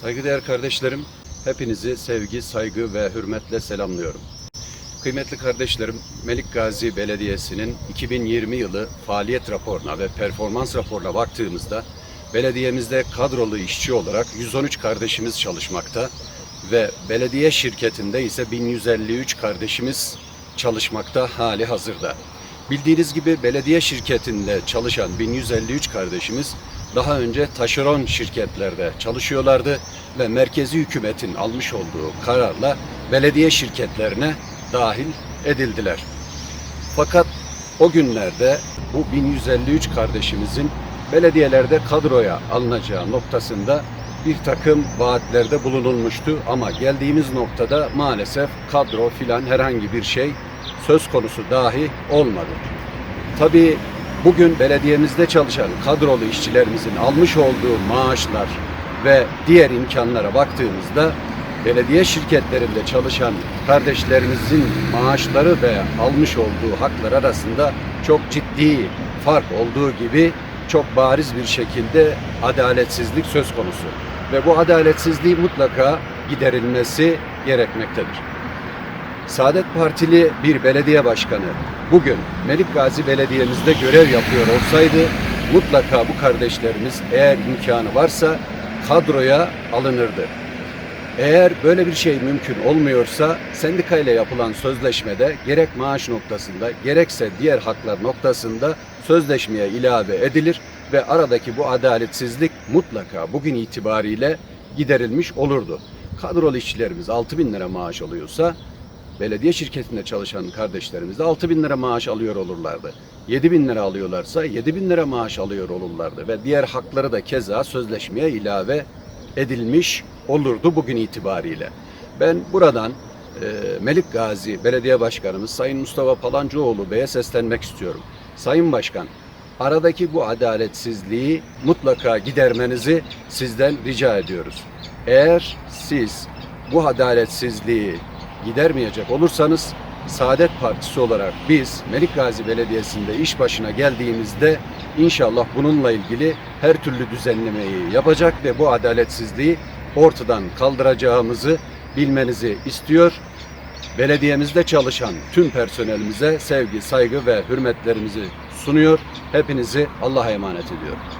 Saygıdeğer kardeşlerim, hepinizi sevgi, saygı ve hürmetle selamlıyorum. Kıymetli kardeşlerim, Melik Gazi Belediyesi'nin 2020 yılı faaliyet raporuna ve performans raporuna baktığımızda belediyemizde kadrolu işçi olarak 113 kardeşimiz çalışmakta ve belediye şirketinde ise 1153 kardeşimiz çalışmakta hali hazırda. Bildiğiniz gibi belediye şirketinde çalışan 1153 kardeşimiz daha önce taşeron şirketlerde çalışıyorlardı ve merkezi hükümetin almış olduğu kararla belediye şirketlerine dahil edildiler. Fakat o günlerde bu 1153 kardeşimizin belediyelerde kadroya alınacağı noktasında bir takım vaatlerde bulunulmuştu ama geldiğimiz noktada maalesef kadro filan herhangi bir şey söz konusu dahi olmadı. Tabii bugün belediyemizde çalışan kadrolu işçilerimizin almış olduğu maaşlar ve diğer imkanlara baktığımızda belediye şirketlerinde çalışan kardeşlerimizin maaşları ve almış olduğu haklar arasında çok ciddi fark olduğu gibi çok bariz bir şekilde adaletsizlik söz konusu ve bu adaletsizliği mutlaka giderilmesi gerekmektedir. Saadet Partili bir belediye başkanı bugün Melik Gazi Belediye'mizde görev yapıyor olsaydı mutlaka bu kardeşlerimiz eğer imkanı varsa kadroya alınırdı. Eğer böyle bir şey mümkün olmuyorsa sendika ile yapılan sözleşmede gerek maaş noktasında gerekse diğer haklar noktasında sözleşmeye ilave edilir ve aradaki bu adaletsizlik mutlaka bugün itibariyle giderilmiş olurdu. Kadrolu işçilerimiz 6 bin lira maaş alıyorsa belediye şirketinde çalışan kardeşlerimiz de 6 bin lira maaş alıyor olurlardı. 7 bin lira alıyorlarsa 7 bin lira maaş alıyor olurlardı ve diğer hakları da keza sözleşmeye ilave edilmiş olurdu bugün itibariyle. Ben buradan e, Melik Gazi Belediye Başkanımız Sayın Mustafa Palancıoğlu Bey'e seslenmek istiyorum. Sayın Başkan, aradaki bu adaletsizliği mutlaka gidermenizi sizden rica ediyoruz. Eğer siz bu adaletsizliği gidermeyecek olursanız Saadet Partisi olarak biz Melik Gazi Belediyesi'nde iş başına geldiğimizde inşallah bununla ilgili her türlü düzenlemeyi yapacak ve bu adaletsizliği ortadan kaldıracağımızı bilmenizi istiyor. Belediyemizde çalışan tüm personelimize sevgi, saygı ve hürmetlerimizi sunuyor. Hepinizi Allah'a emanet ediyorum.